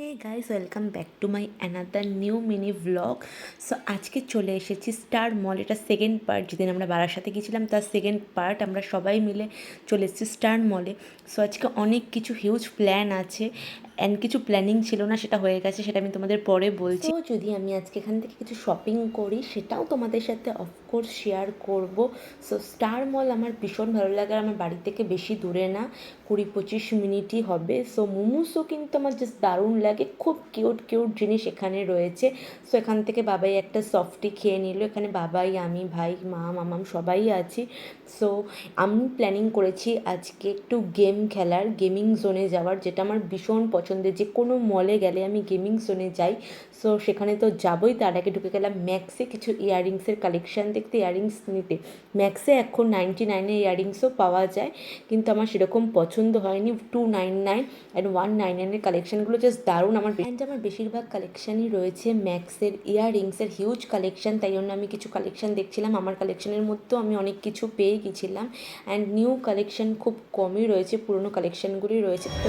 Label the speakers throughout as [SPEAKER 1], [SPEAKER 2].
[SPEAKER 1] Hey guys welcome back to my another new mini vlog so আজকে চলে এসেছি star মল এটা সেকেন্ড পার্ট যেদিন আমরা বারাসাতে গেছিলাম তার সেকেন্ড পার্ট আমরা সবাই মিলে চলে এসেছি স্টার মলে সো আজকে অনেক কিছু হিউজ প্ল্যান আছে। অ্যান্ড কিছু প্ল্যানিং ছিল না, সেটা হয়ে গেছে, সেটা আমি তোমাদের পরে বলছি। যদি আমি আজকে এখান থেকে কিছু শপিং করি, সেটাও তোমাদের সাথে অফকোর্স শেয়ার করব। সো স্টার মল আমার ভীষণ ভালো লাগে আমার বাড়ি থেকে বেশি দূরে না, কুড়ি পঁচিশ মিনিটই হবে। সো মোমোসও কিন্তু আমার জাস্ট দারুণ লাগে, খুব কিউট কিউট জিনিস এখানে রয়েছে। সো এখান থেকে বাবাই একটা সফটি খেয়ে নিল। এখানে বাবাই, আমি, ভাই, মা, মামাম সবাই আছি। সো আমি প্ল্যানিং করেছি আজকে একটু গেম খেলার গেমিং জোনে যাওয়ার, যেটা আমার ভীষণ পছন্দের যে কোনো মলে গেলে আমি গেমিং জোনে যাই। সো সেখানে তো যাবই, তার আগে ঢুকে গেলাম ম্যাক্সে কিছু ইয়াররিংসের কালেকশান দেখতে ইয়াররিংস নিতে। ম্যাক্সে এখন নাইনটি নাইনের ইয়াররিংসও পাওয়া যায়, কিন্তু আমার সেরকম পছন্দ হয়নি। Two nine nine and one nine নাইনের কালেকশানগুলো জাস্ট দারুণ। আমার অ্যান্ড আমার বেশিরভাগ কালেকশানই রয়েছে ম্যাক্সের ইয়াররিংসের হিউজ কালেকশান তাই জন্য আমি কিছু কালেকশান দেখছিলাম। আমার কালেকশানের মধ্যেও আমি অনেক কিছু পেয়ে গেছিলাম। অ্যান্ড নিউ কালেকশান খুব কমই রয়েছে, পুরনো কালেকশানগুলি রয়েছে। তো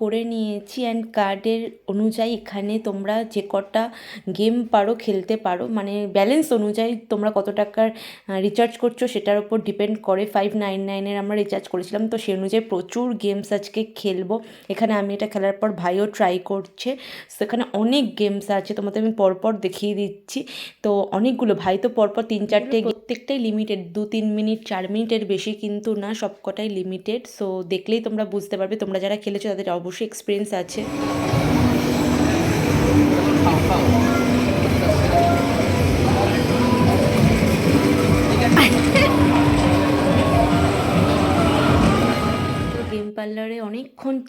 [SPEAKER 1] করে নিয়েছি অ্যান্ড কার্ডের অনুযায়ী এখানে তোমরা যে কটা গেম পারো খেলতে পারো। মানে ব্যালেন্স অনুযায়ী তোমরা কত টাকার রিচার্জ করছ সেটার উপর ডিপেন্ড করে। ফাইভ নাইন নাইনের আমরা রিচার্জ করেছিলাম তো সেই অনুযায়ী প্রচুর গেমস আজকে খেলব। এখানে আমি এটা খেলার পর ভাইও ট্রাই করছে। সেখানে অনেক গেমস আছে তোমাদের আমি পরপর দেখিয়ে দিচ্ছি। তো অনেকগুলো ভাই তো পরপর তিন চারটে প্রত্যেকটাই লিমিটেড দু তিন মিনিট চার মিনিটের বেশি কিন্তু না সবকটাই লিমিটেড সো দেখলেই তোমরা বুঝতে পারবে তোমরা যারা খেলেছো তাদের অবশ্যই এক্সপিরিয়েন্স আছে।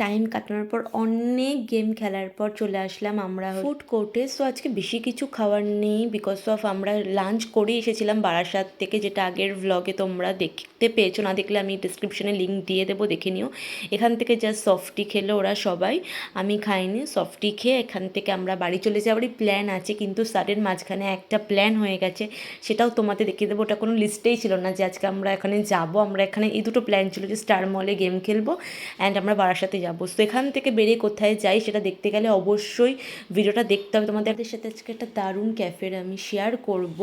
[SPEAKER 1] টাইম কাটানোর পর অনেক গেম খেলার পর চলে আসলাম আমরা ফুড কোর্টে সো আজকে বেশি কিছু খাওয়ার নেই বিকজ অফ আমরা লাঞ্চ করে এসেছিলাম বারাসাত থেকে, যেটা আগের ভ্লগে তোমরা দেখতে পেয়েছ। না দেখলে আমি ডিসক্রিপশনে লিঙ্ক দিয়ে দেবো, দেখে নিও। এখান থেকে জাস্ট সফটি খেলো ওরা সবাই, আমি খাইনি সফটি খেয়ে এখান থেকে আমরা বাড়ি চলে যাওয়ারই প্ল্যান আছে, কিন্তু সাডেন মাঝখানে একটা প্ল্যান হয়ে গেছে, সেটাও তোমাদের দেখিয়ে দেবো। ওটা কোনো লিস্টেই ছিল না যে আজকে আমরা এখানে যাব, আমরা এখানে এই দুটো প্ল্যান ছিল যে স্টার মলে গেম খেলব অ্যান্ড আমরা বারাসাতে যাব। তো এখান থেকে বেরিয়ে কোথায় যাই সেটা দেখতে গেলে অবশ্যই ভিডিওটা দেখতে হবে। তোমাদের সাথে আজকে একটা দারুণ ক্যাফের আমি শেয়ার করব।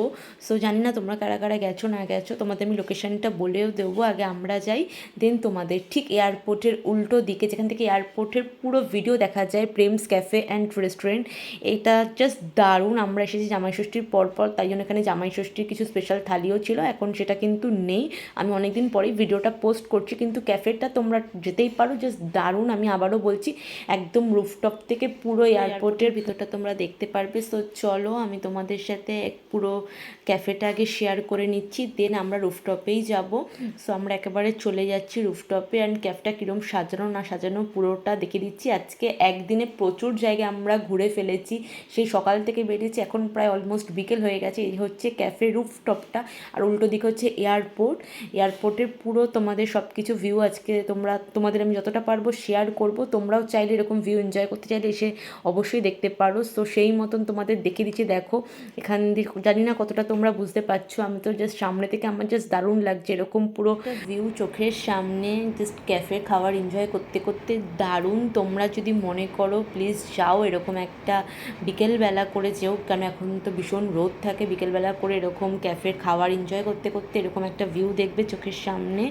[SPEAKER 1] সো জানি না তোমরা কারা কারা গেছো, না গেছো, তোমাদের আমি লোকেশনটা বলেও দেবো। আগে আমরা যাই দেন তোমাদের ঠিক এয়ারপোর্টের উল্টো দিকে, যেখান থেকে এয়ারপোর্টের পুরো ভিডিও দেখা যায় প্রেমস ক্যাফে অ্যান্ড রেস্টুরেন্ট এটা জাস্ট দারুণ। আমরা এসেছি জামাই ষষ্ঠীর পরপর, তাই জন্য এখানে জামাই ষষ্ঠীর কিছু স্পেশাল থালিও ছিল। এখন সেটা কিন্তু নেই। আমি অনেকদিন পরেই ভিডিওটা পোস্ট করছি, কিন্তু ক্যাফেটা তোমরা যেতেই পারো জাস্ট দারুণ আমি আবারও বলছি একদম রুফটপ থেকে পুরো এয়ারপোর্টের ভিতরটা তোমরা দেখতে পারবে। সো চলো আমি তোমাদের সাথে এক পুরো ক্যাফেটা আগে শেয়ার করে নিচ্ছি দেন আমরা রুফটপেই যাব। সো আমরা একেবারে চলে যাচ্ছি রুফটপে অ্যান্ড ক্যাফটা কীরকম সাজানো না সাজানো পুরোটা দেখে দিচ্ছি। আজকে একদিনে প্রচুর জায়গায় আমরা ঘুরে ফেলেছি। সেই সকাল থেকে বেরিয়েছি এখন প্রায় অলমোস্ট বিকেল হয়ে গেছে। এই হচ্ছে ক্যাফে রুফটপটা আর উল্টো দিকে হচ্ছে এয়ারপোর্ট এয়ারপোর্টের পুরো তোমাদের সব কিছু ভিউ আজকে তোমরা তোমাদের আমি যতটা পারব শেয়ার করব। তোমরাও চাইলে এরকম ভিউ এনজয় করতে চাইলে এসে অবশ্যই দেখতে পারো। তো সেই মতন তোমাদের দেখে দিচ্ছি। দেখো, এখান দিয়ে জানি না কতটা তোমরা বুঝতে পারছ। আমি তো জাস্ট সামনে থেকে আমার জাস্ট দারুণ লাগছে। এরকম পুরো ভিউ চোখের সামনে জাস্ট ক্যাফে খাওয়ার এনজয় করতে করতে দারুণ। তোমরা যদি মনে করো প্লিজ যাও। এরকম একটা বিকেলবেলা করে যেও। কারণ এখন তো ভীষণ রোদ থাকে। বিকেলবেলা করে এরকম ক্যাফের খাওয়ার এনজয় করতে করতে এরকম একটা ভিউ দেখবে চোখের সামনে।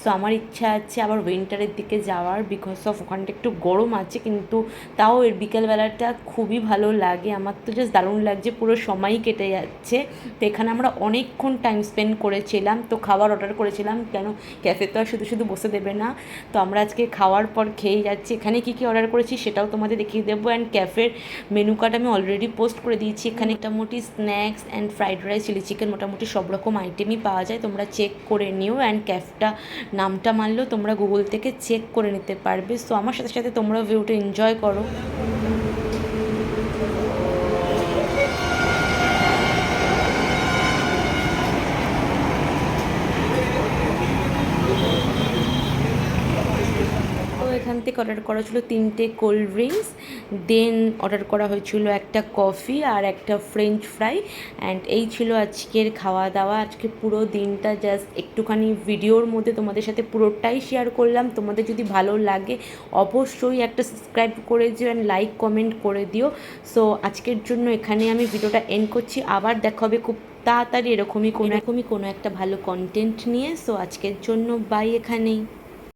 [SPEAKER 1] সো আমার ইচ্ছা আছে আবার উইন্টারের দিকে যাওয়ার বিকজ অফ ওখানটা একটু গরম আছে, কিন্তু তাও এর বিকেলবেলাটা খুবই ভালো লাগে। আমার তো জাস্ট দারুণ লাগছে, পুরো সময়ই কেটে যাচ্ছে। তো এখানে আমরা অনেকক্ষণ টাইম স্পেন্ড করেছিলাম, তো খাবার অর্ডার করেছিলাম, কেন ক্যাফে তো আর শুধু শুধু বসে দেবে না। তো আমরা আজকে খাওয়ার পর খেয়ে যাচ্ছি। এখানে কী কী অর্ডার করেছি সেটাও তোমাদের দেখিয়ে দেবো। অ্যান্ড ক্যাফের মেনু কার্ড আমি অলরেডি পোস্ট করে দিয়েছি। এখানে মোটামুটি snacks and fried rice chilli chicken মোটামুটি সব রকম আইটেমই পাওয়া যায়। তোমরা চেক করে নিও। অ্যান্ড ক্যাফটা নামটা মানলেও তোমরা গুগল থেকে চেক করে নিতে পারবে। সো আমার সাথে সাথে তোমরা ভিউটা এনজয় করো। তো এখান থেকে অর্ডার করা ছিল তিনটে কোল্ড ড্রিঙ্কস দেন অর্ডার করা হয়েছিল একটা কফি আর একটা ফ্রেঞ্চ ফ্রাই। অ্যান্ড এই ছিল আজকের খাওয়া দাওয়া আজকে পুরো দিনটা জাস্ট একটুখানি ভিডিওর মধ্যে তোমাদের সাথে পুরোটাই শেয়ার করলাম। তোমাদের যদি ভালো লাগে, অবশ্যই একটা সাবস্ক্রাইব করে দিও অ্যান্ড লাইক কমেন্ট করে দিও। সো আজকের জন্য এখানে আমি ভিডিওটা এন্ড করছি। আবার দেখা হবে খুব তাড়াতাড়ি এরকমই কোনো এরকমই কোনো একটা ভালো কন্টেন্ট নিয়ে। সো আজকের জন্য বাই এখানেই।